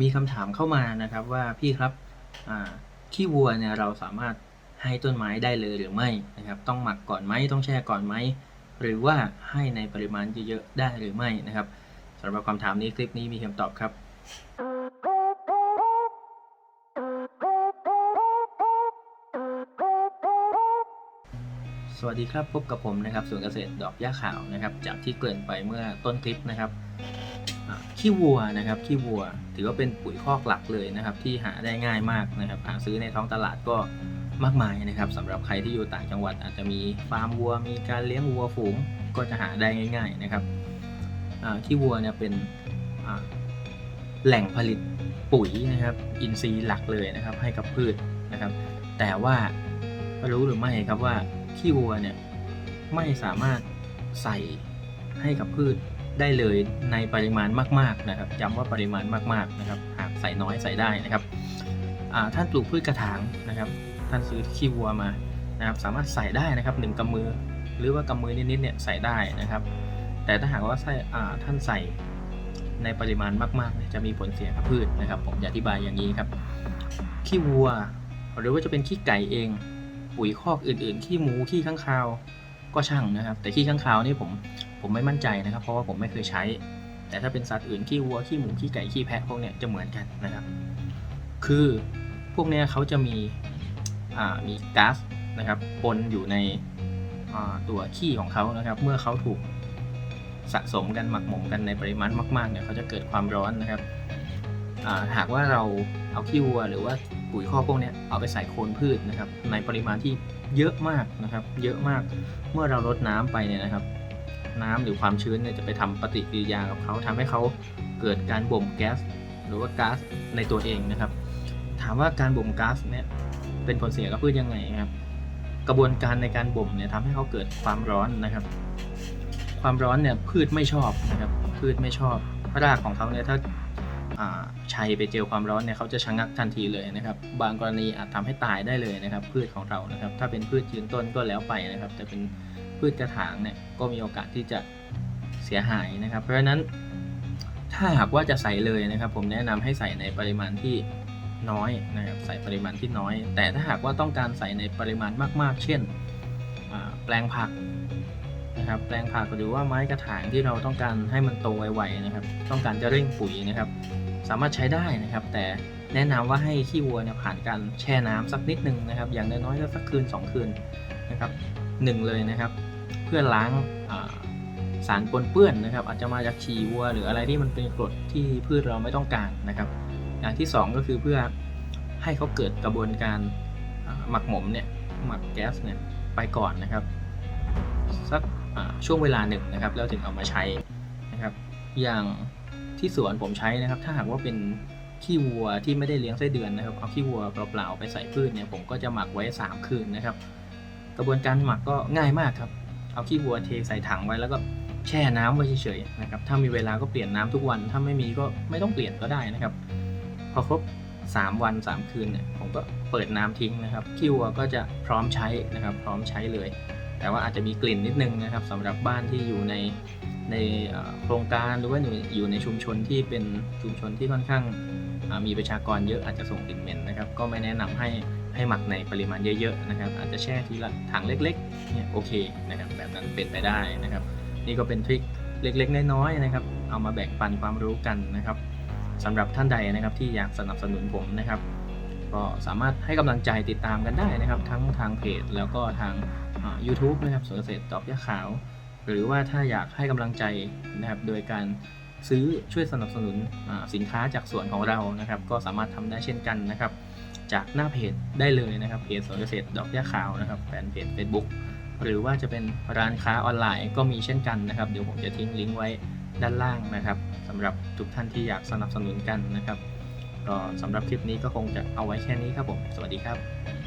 มีคำถามเข้ามานะครับว่าพี่ครับขี้วัวเนี่ยเราสามารถให้ต้นไม้ได้เลยหรือไม่นะครับต้องหมักก่อนไหมต้องแช่ก่อนไหมหรือว่าให้ในปริมาณเยอะๆได้หรือไม่นะครับสำหรับคำถามนี้คลิปนี้มีคำตอบครับสวัสดีครับพบกับผมนะครับสวนเกษตรดอกหญ้าขาวนะครับจากที่เกริ่นไปเมื่อต้นคลิปนะครับ ขี้วัวนะครับขี้วัว ถือว่าเป็นปุ๋ยคอกหลักเลยนะครับ ที่หาได้ง่ายมากนะครับ หาซื้อในท้องตลาดก็มากมายนะครับสำหรับใครที่อยู่ต่างจังหวัด อาจจะมีฟาร์มวัว มีการเลี้ยงวัวฝูงก็จะหาได้ง่าย ๆนะครับขี้วัวเนี่ยเป็นแหล่งผลิตปุ๋ยนะครับ อินทรีย์หลักเลยนะครับ ให้กับพืชนะครับ แต่ว่ารู้หรือไม่ครับว่าขี้วัวเนี่ยไม่สามารถใส่ให้กับพืช ได้เลยในปริมาณมากๆนะครับย้ำว่าปริมาณมากๆนะครับหากใส่น้อยใส่ได้นะครับท่านปลูกพืชกระถางนะครับ ท่านซื้อขี้วัวมานะครับสามารถใส่ได้นะครับหนึ่งกำมือ หรือว่ากำมือนิดๆเนี่ยใส่ได้นะครับ แต่ถ้าหากว่าใส่ท่านใส่ในปริมาณมากๆจะมีผลเสียกับพืชนะครับ ผมจะอธิบายอย่างนี้ครับขี้วัว หรือว่าจะเป็นขี้ไก่เองปุ๋ยคอกอื่นๆขี้หมูขี้ข้างคาว ก็ช่างนะครับ แต่ขี้ข้างคาวนี่ผมผมไม่มั่นใจนะครับ เพราะว่าผมไม่เคยใช้ แต่ถ้าเป็นสัตว์อื่นขี้วัวขี้หมูขี้ไก่ขี้แพะพวกเนี้ยจะเหมือนกันนะครับ คือพวกเนี้ยเขาจะมีอ่ามีก๊าซนะครับปนอยู่ในอ่าตัวขี้ของเขานะครับ เมื่อเขาถูกสะสมกันหมักหมมกันในปริมาณมากๆเนี่ยเขาจะเกิดความร้อนนะครับอ่าหากว่าเราเอาขี้วัวหรือว่า ปุ๋ยคอพวกนี้เอาไปใส่โคนพืชนะครับ ในปริมาณที่เยอะมากนะครับ เยอะมากเมื่อเรารดน้ำไปเนี่ยนะครับ น้ำหรือความชื้นเนี่ยจะไปทำปฏิกิริยากับเขาทำให้เขาเกิดการบ่มแก๊สหรือว่าก๊าซในตัวเองนะครับ ถามว่าการบ่มก๊าซเนี่ยเป็นผลเสียกับพืชยังไงครับ กระบวนการในการบ่มเนี่ยทำให้เขาเกิดความร้อนนะครับ ความร้อนเนี่ยพืชไม่ชอบนะครับพืชไม่ชอบรากของเขาเนี่ยถ้า ชัยไปเจอความร้อนเนี่ยเขาจะชะงักทันทีเลยนะครับบางกรณีอาจทำให้ตายได้เลยนะครับพืชของเรานะครับ ถ้าเป็นพืชยืนต้นก็แล้วไปนะครับ แต่เป็นพืชกระถางเนี่ยก็มีโอกาสที่จะเสียหายนะครับ เพราะฉะนั้นถ้าหากว่าจะใส่เลยนะครับ ผมแนะนำให้ใส่ในปริมาณที่น้อยนะครับใส่ปริมาณที่น้อย แต่ถ้าหากว่าต้องการใส่ในปริมาณมาก ๆ เช่นแปลงผัก นะครับแปลงผักหรือว่าไม้กระถางที่เราต้องการให้มันโตไวๆนะครับ ต้องการจะเร่งปุ๋ยนะครับ สามารถใช้ได้นะครับ แต่แนะนำว่าให้ขี้วัวเนี่ยผ่านการแช่น้ำสักนิดนึงนะครับ อย่างน้อยๆก็สักคืน 2 คืนนะครับหนึ่งเลยนะครับ เพื่อล้างสารปนเปื้อนนะครับ อาจจะมาจากฉี่วัว หรืออะไรที่มันเป็นกรดที่พืชเราไม่ต้องการนะครับ อย่างที่ 2 ก็คือเพื่อให้เขาเกิดกระบวนการหมักหมมเนี่ยหมักแก๊สเนี่ยไปก่อนนะครับ สัก ช่วงเวลาหนึ่งนะครับ แล้วถึงเอามาใช้นะครับ อย่างที่สวนผมใช้นะครับ ถ้าหากว่าเป็นขี้วัวที่ไม่ได้เลี้ยงไส้เดือนนะครับ เอาขี้วัวเปล่าๆไปใส่พืชเนี่ยผมก็จะหมักไว้ 3 คืนนะครับ กระบวนการหมักก็ง่ายมากครับ เอาขี้วัวเทใส่ถังไว้แล้วก็แช่น้ำไว้เฉยๆนะครับ ถ้ามีเวลาก็เปลี่ยนน้ำทุกวัน ถ้าไม่มีก็ไม่ต้องเปลี่ยนก็ได้นะครับ พอครบ 3 วัน 3 คืนเนี่ยผมก็เปิดน้ำทิ้งนะครับขี้วัวก็จะพร้อมใช้นะครับ พร้อมใช้เลย แต่ว่าอาจจะมีกลิ่นนิดนึงนะครับสำหรับบ้านที่อยู่ในในโครงการหรือว่าอยู่ในชุมชนที่เป็นชุมชนที่ค่อนข้างมีประชากรเยอะอาจจะส่งกลิ่นเหม็นนะครับ ก็ไม่แนะนำให้ให้หมักในปริมาณเยอะๆนะครับ อาจจะแช่ทีละถังเล็กๆเนี่ยโอเคนะครับแบบนั้นเป็นไปได้นะครับ นี่ก็เป็นทริคเล็กๆน้อยๆนะครับ เอามาแบ่งปันความรู้กันนะครับสำหรับท่านใดนะครับที่อยากสนับสนุนผมนะครับ ก็สามารถให้กำลังใจติดตามกันได้นะครับ ทั้งทางเพจแล้วก็ทาง อ่า YouTube นะครับสวนเกษตรตอบยาขาว หรือว่าถ้าอยากให้กำลังใจนะครับโดยการซื้อช่วยสนับสนุนสินค้าจากสวนของเรานะครับ ก็สามารถทำได้เช่นกันนะครับ จากหน้าเพจได้เลยนะครับเพจสวนเกษตรดอกยาขาวนะครับแฟนเพจ Facebook หรือว่าจะเป็นร้านค้าออนไลน์ก็มีเช่นกันนะครับเดี๋ยวผมจะทิ้งลิงก์ไว้ด้านล่างนะครับสำหรับทุกท่านที่อยากสนับสนุนกันนะครับก็สำหรับคลิปนี้ก็คงจะเอาไว้แค่นี้ครับผม สวัสดีครับ